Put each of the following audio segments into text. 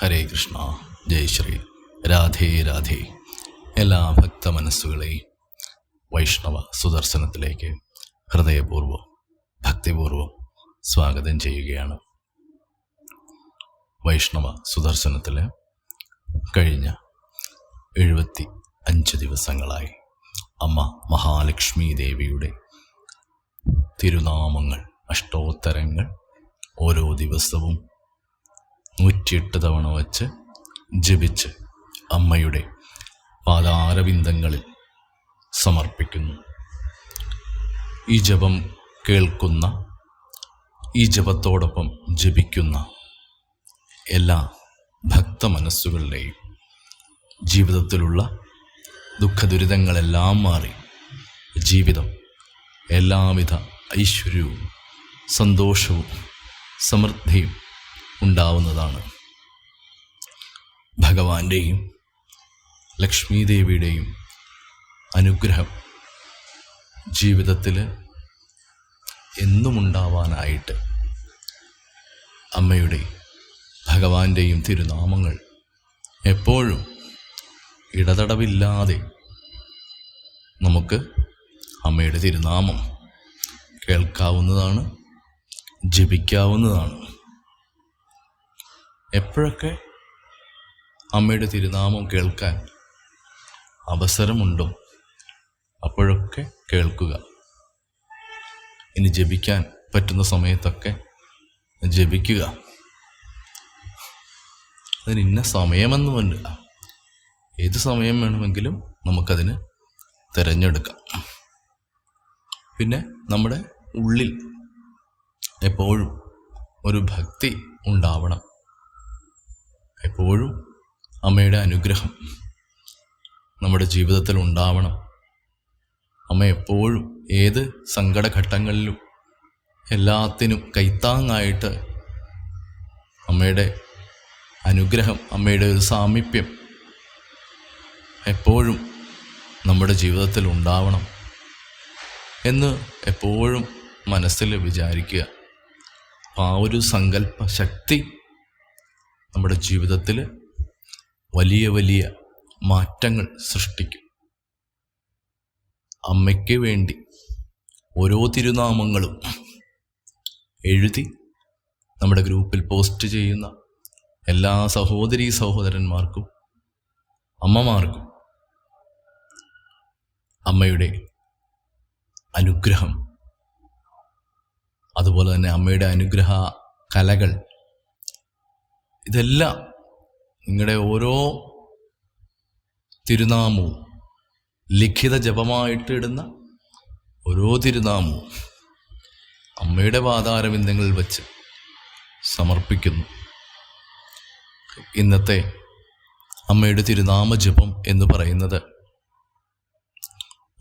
ഹരേ കൃഷ്ണ ജയ് ശ്രീ. രാധേ രാധേ. എല്ലാ ഭക്ത മനസ്സുകളെയും വൈഷ്ണവ സുദർശനത്തിലേക്ക് ഹൃദയപൂർവം ഭക്തിപൂർവം സ്വാഗതം ചെയ്യുകയാണ്. വൈഷ്ണവ സുദർശനത്തിൽ കഴിഞ്ഞ എഴുപത്തി അഞ്ച് ദിവസങ്ങളായി അമ്മ മഹാലക്ഷ്മി ദേവിയുടെ തിരുനാമങ്ങൾ അഷ്ടോത്തരങ്ങൾ ഓരോ ദിവസവും നൂറ്റിയെട്ട് തവണ വച്ച് ജപിച്ച് അമ്മയുടെ പാദാരവിന്ദങ്ങളിൽ സമർപ്പിക്കുന്നു. ഈ ജപം കേൾക്കുന്ന ഈ ജപത്തോടൊപ്പം ജപിക്കുന്ന എല്ലാ ഭക്ത മനസ്സുകളുടെയും ജീവിതത്തിലുള്ള ദുഃഖദുരിതങ്ങളെല്ലാം മാറി ജീവിതം എല്ലാവിധ ഐശ്വര്യവും സന്തോഷവും സമൃദ്ധിയും ഉണ്ടാവുന്നതാണ്. ഭഗവാന്റെയും ലക്ഷ്മി ദേവിയുടെയും അനുഗ്രഹം ജീവിതത്തിൽ എന്നുമുണ്ടാവാനായിട്ട് അമ്മയുടെ ഭഗവാന്റെയും തിരുനാമങ്ങൾ എപ്പോഴും ഇടതടവില്ലാതെ നമുക്ക് അമ്മയുടെ തിരുനാമം കേൾക്കാവുന്നതാണ് ജപിക്കാവുന്നതാണ്. എപ്പോഴൊക്കെ അമ്മയുടെ തിരുനാമം കേൾക്കാൻ അവസരമുണ്ടോ അപ്പോഴൊക്കെ കേൾക്കുക. ഇനി ജപിക്കാൻ പറ്റുന്ന സമയത്തൊക്കെ ജപിക്കുക. അതിന് ഇന്ന സമയമെന്നുമില്ല ഏത് സമയം വേണമെങ്കിലും നമുക്കതിന് തിരഞ്ഞെടുക്കാം. പിന്നെ നമ്മുടെ ഉള്ളിൽ എപ്പോഴും ഒരു ഭക്തി ഉണ്ടാവണം. എപ്പോഴും അമ്മയുടെ അനുഗ്രഹം നമ്മുടെ ജീവിതത്തിൽ ഉണ്ടാവണം. അമ്മ എപ്പോഴും ഏത് സങ്കടഘട്ടങ്ങളിലും എല്ലാത്തിനും കൈത്താങ്ങായിട്ട് അമ്മയുടെ അനുഗ്രഹം അമ്മയുടെ ഒരു സാമീപ്യം എപ്പോഴും നമ്മുടെ ജീവിതത്തിൽ ഉണ്ടാവണം എന്ന് എപ്പോഴും മനസ്സിൽ വിചാരിക്കുക. ആ ഒരു സങ്കല്പ ശക്തി നമ്മുടെ ജീവിതത്തിൽ വലിയ വലിയ മാറ്റങ്ങൾ സൃഷ്ടിക്കും. അമ്മയ്ക്ക് വേണ്ടി ഓരോ തിരുനാമങ്ങളും എഴുതി നമ്മുടെ ഗ്രൂപ്പിൽ പോസ്റ്റ് ചെയ്യുന്ന എല്ലാ സഹോദരി സഹോദരന്മാർക്കും അമ്മമാർക്കും അമ്മയുടെ അനുഗ്രഹം. അതുപോലെ തന്നെ അമ്മയുടെ അനുഗ്രഹ കലകൾ ഇതെല്ലാം നിങ്ങളുടെ ഓരോ തിരുനാമവും ലിഖിത ജപമായിട്ട് ഇടുന്ന ഓരോ തിരുനാമവും അമ്മയുടെ പാതാരവിന്ദങ്ങളിൽ വച്ച് സമർപ്പിക്കുന്നു. ഇന്നത്തെ അമ്മയുടെ തിരുനാമ ജപം എന്ന് പറയുന്നത്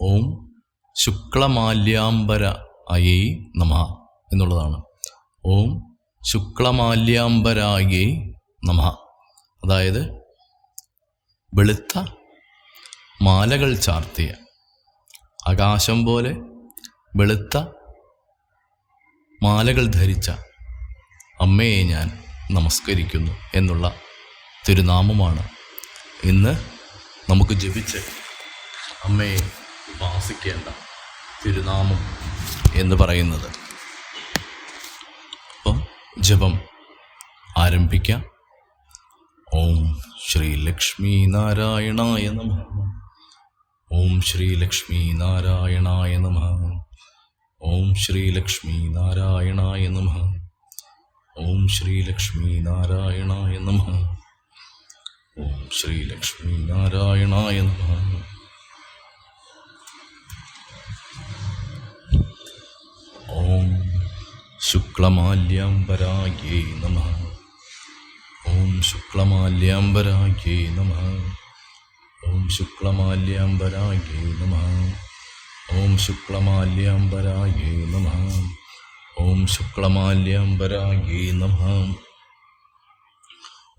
ഓം ശുക്ലമാല്യാംബര അയേ നമ എന്നുള്ളതാണ്. ഓം ശുക്ലമാല്യാംബരായേ നമ. അതായത് വെളുത്ത മാലകൾ ചാർത്തിയ ആകാശം പോലെ വെളുത്ത മാലകൾ ധരിച്ച അമ്മയെ ഞാൻ നമസ്കരിക്കുന്നു എന്നുള്ള തിരുനാമമാണ് ഇന്ന് നമുക്ക് ജപിച്ച് അമ്മയെ ഉപാസിക്കേണ്ട തിരുനാമം എന്ന് പറയുന്നത്. അപ്പം ജപം ആരംഭിക്കാം. ഓം ശ്രീ ലക്ഷ്മി നാരായണായ നമ. ഓം ശ്രീ ലക്ഷ്മി നാരായണായ നമ. ഓം ശ്രീ ലക്ഷ്മി നാരായണായ നമ. ഓം ശ്രീ ലക്ഷ്മി നാരായണായ നമ. ഓം ശ്രീ ലക്ഷ്മി നാരായണായ നമ. ഓം ശുക്ലമാല്യാംബരായേ നമ. ശുക്ലമാല്യാംബരാഖ്യേ നമ. ഓം ശുക്ലമാല്യാംബരാഖ്യേ നമ. ഓം ശുക്ലമാല്യാംബരാഖ്യേ നമ. ഓം ശുക്ലമാല്യാംബരാഖ്യേ നമ.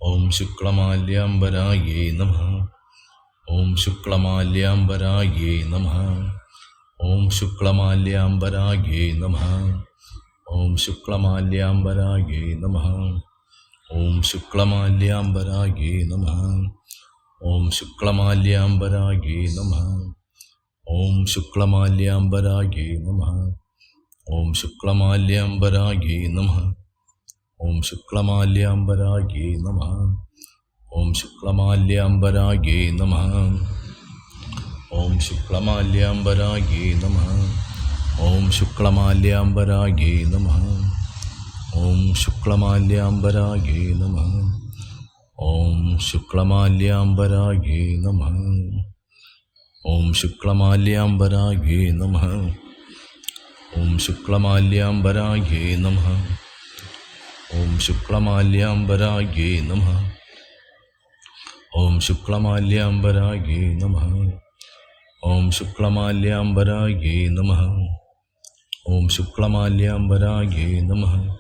ഓം ശുക്ലമാല്യാംബരാഖ്യേ നമ. ഓം ശുക്ലമാല്യാംബരാഖ്യേ നമ. ഓം ശുക്ലമാല്യാംബരാഖ്യേ നമ. ഓം ശുക്ലമാല്യാംബരാഖ്യേ നമ. ഓം ശുക്ലമാല്യാംബരാഗേ നമ. ഓം ശുക്ലമാല്യാംബരാഗേ നമ. ഓം ശുക്ലമാല്യാംബരാഗേ നമ. ഓം ശുക്ലമാല്യാംബരാഗേ നമ. ഓം ശുക്ലമാല്യാംബരാഗേ നമ. ഓം ശുക്ലമാല്യാംബരാഗേ നമ. ഓം ശുക്ലമാല്യാംബരാഗേ നമ. ഓം ശുക്ലമാല്യാംബരാഗേ നമ. ശുക്ലമാല്യാംബരായേ നമ. ഓം ശുക്ലമാല്യാംബരായേ നമ. ഓം ശുക്ലമാല്യാംബരായേ നമ. ഓം ശുക്ലമാല്യാംബരായേ നമ. ഓം ശുക്ലമാല്യാംബരായേ നമ. ഓം ശുക്ലമാല്യാംബരായേ നമ. ഓം ശുക്ലമാല്യാംബരായേ നമ. ഓം ശുക്ലമാല്യാംബരായേ നമ.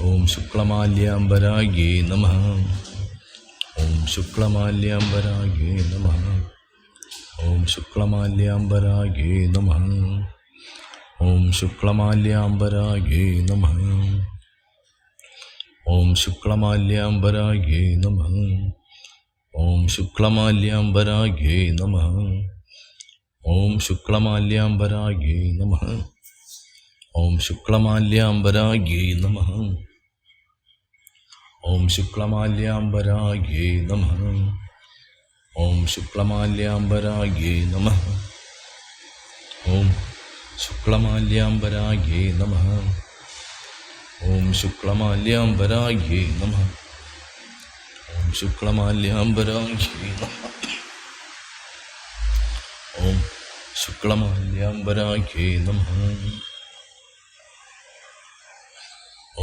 ഓം ശുക്ലമാല്യാംബരാഗേ നമ. ഓം ശുക്ലമാല്യാംബരാഗേ നമ. ഓം ശുക്ലമാല്യാംബരാഗേ നമ. ഓം ശുക്ലമാല്യാംബരാഗേ നമ. ഓം ശുക്ലമാല്യാംബരാഗേ നമ. ഓം ശുക്ലമാല്യാംബരാഗേ നമ. ഓം ശുക്ലമാല്യാംബരാഗേ നമ. ഓം ശുക്ലമാല്യാംബരാഗ്യേ നമ. ഓം ശുക്ലമാല്യാംബരാഗ്യേ നമ. ഓം ശുക്ലമാല്യാംബരാഗ്യേ നമ. ഓം ശുക്ലമാല്യാംബരാഗ്യേ നമ. ഓം ശുക്ലമാല്യാംബരാഗ്യേ നമ. ഓം ശുക്ലമാല്യാംബരാഗ്യേ നമ. ഓം ശുക്ലമാല്യാംബരാഗ്യേ നമ.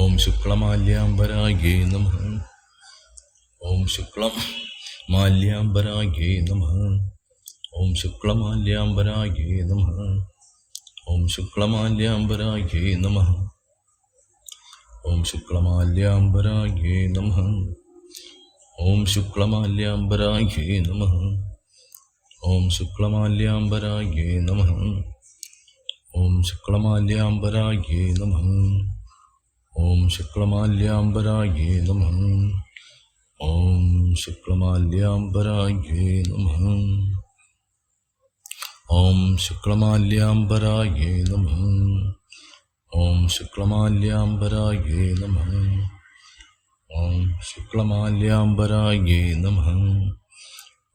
ഓം ശുക്ലമാല്യാംബരാഗേ നമ. ഓം ശുക്ലം മാല്യാംബരാഗേ നമ. ഓം ശുക്ലമാല്യാംബരാഗേ നമ. ഓം ശുക്ലമാല്യാംബരാഗേ നമ. ഓം ശുക്ലമാല്യാംബരാഗേ നമ. ഓം ശുക്ലമാല്യാംബരാഗേ നമ. ഓം ശുക്ലമാല്യാംബരാഗേ നമ. ഓം ശുക്ലമാല്യാംബരാഗേ നമ. ओम शुक्लमाल्यांबराये नमः। ओम शुक्लमाल्यांबराये नमः। ओम शुक्लमाल्यांबराये नमः। ओम शुक्लमाल्यांबराये नमः। ओम शुक्लमाल्यांबराये नमः।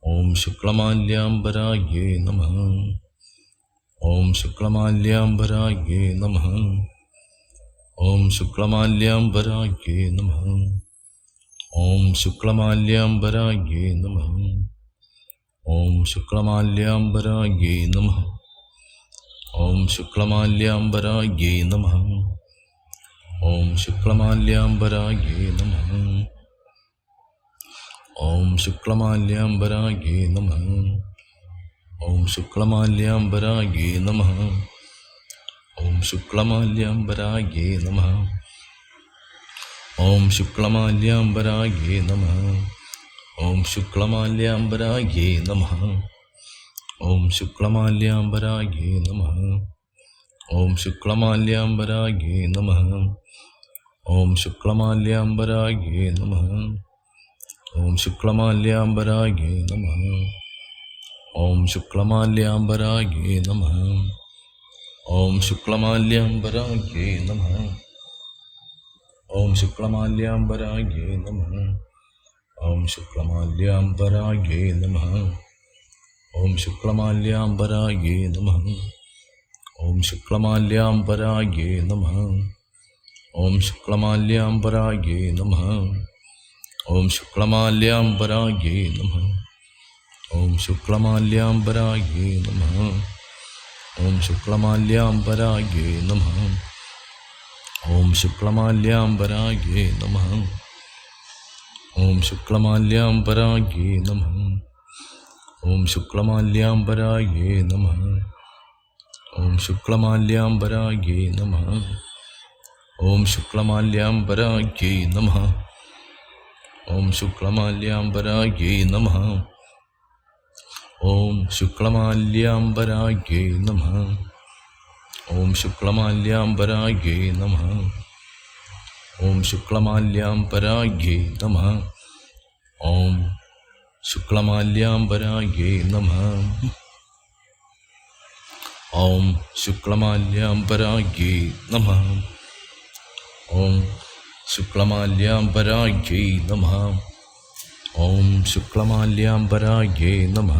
ओम शुक्लमाल्यांबराये नमः। ओम शुक्लमाल्यांबराये नमः। ഓം ശുക്ലമാല്യാംബരാഗ്യേ നമ. ഓം ശുക്ലമാല്യാംബരാഗ്യേ നമ. ഓം ശുക്ലമാല്യാംബരാഗ്യേ നമ. ഓം ശുക്ലമാല്യാംബരാഗ്യേ നമ. ഓം ശുക്ലമാല്യാംബരാഗ്യേ നമ. ഓം ശുക്ലമാല്യാംബരാഗ്യേ നമ. ഓം ശുക്ലമാല്യാംബരാഗ്യേ നമ. ഓം ശുക്ലമാല്യാംബരാഗേ നമ. ഓം ശുക്ലമാല്യാംബരാഗേ നമ. ഓം ശുക്ലമാല്യാംബരാഗേ നമ. ഓം ശുക്ലമാല്യാംബരാഗേ നമ. ഓം ശുക്ലമാല്യാംബരാഗേ നമ. ഓം ശുക്ലമാല്യാംബരാഗേ നമ. ഓം ശുക്ലമാല്യാംബരാഗേ നമ. ഓം ശുക്ലമാല്യാംബരാഗേ നമ. ഓം ശുക്ലമാല്യാംബരാഗേ നമ. ഓം ശുക്ലമാല്യാംബരാഗേ നമ. ഓം ശുക്ലമാല്യാംബരാഗേ നമ. ഓം ശുക്ലമാല്യാംബരാഗേ നമ. ഓം ശുക്ലമാല്യാംബരാഗേ നമ. ഓം ശുക്ലമാല്യാംബരാഗേ നമ. ഓം ശുക്ലമാല്യാംബരാഗേ നമ. ഓം ശുക്ലമാല്യാംബരാഗേ നമ. ഓം ശുക്ലമാല്യാംബരാഗേ നമ. ഓം ശുക്ലമാല്യാംബരാഗേ നമ. ഓം ശുക്ലമാല്യാംബരാഗേ നമ. ഓം ശുക്ലമാല്യാംബരാഗേ നമ. ഓം ശുക്ലമാല്യാംബരാഗേ നമ. ഓം ശുക്ലമാല്യാംബരാഗേ നമ. ഓം ശുക്ലമാല്യാംബരാഗേ നമ. ഓം ശുക്ലമാല്യാംബരാഗ്യേ നമ. ഓം ശുക്ലമാല്യാംബരാഗ്യേ നമ. ഓം ശുക്ലമാല്യാംബരാഗ്യേ നമ. ഓം ശുക്ലമാല്യാംബരാഗ്യേ നമ. ഓം ശുക്ലമാല്യാംബരാഗ്യേ നമ. ഓം ശുക്ലമാല്യാംബരാഗ്യേ നമ. ഓം ശുക്ലമാല്യാംബരായേ നമ.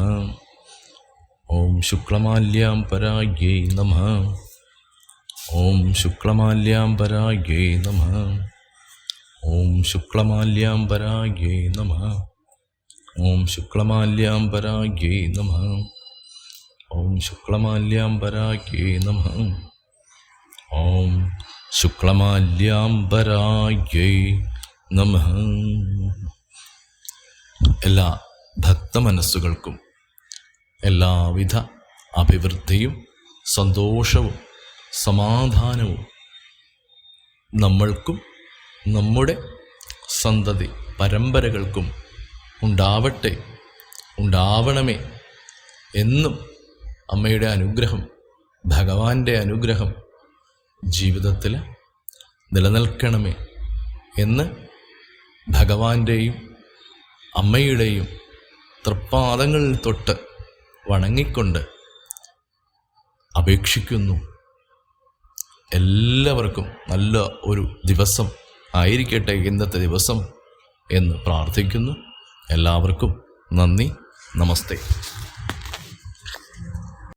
ഓം ശുക്ലമാല്യാംബരായേ നമ. ഓം ശുക്ലമാല്യാംബരായേ നമ. ഓം ശുക്ലമാല്യാംബരായേ നമ. ഓം ശുക്ലമാല്യാംബരായേ നമ. ഓം ശുക്ലമാല്യാംബരായേ നമ. ഓം ശുക്ലമാല്യാംബരായേ നമ. എല്ലാ ഭക്തമനസ്സുകൾക്കും എല്ലാവിധ അഭിവൃദ്ധിയും സന്തോഷവും സമാധാനവും നമ്മൾക്കും നമ്മുടെ സന്തതി പരമ്പരകൾക്കും ഉണ്ടാവട്ടെ ഉണ്ടാവണമേ എന്നും അമ്മയുടെ അനുഗ്രഹം ഭഗവാന്റെ അനുഗ്രഹം ജീവിതത്തിൽ നിലനിൽക്കണമേ എന്ന് ഭഗവാന്റെയും അമ്മയുടെയും തൃപ്പാദങ്ങളിൽ തൊട്ട് വണങ്ങിക്കൊണ്ട് അപേക്ഷിക്കുന്നു. എല്ലാവർക്കും നല്ല ഒരു ദിവസം ആയിരിക്കട്ടെ ഇന്നത്തെ ദിവസം എന്ന് പ്രാർത്ഥിക്കുന്നു. എല്ലാവർക്കും നന്ദി. നമസ്തേ.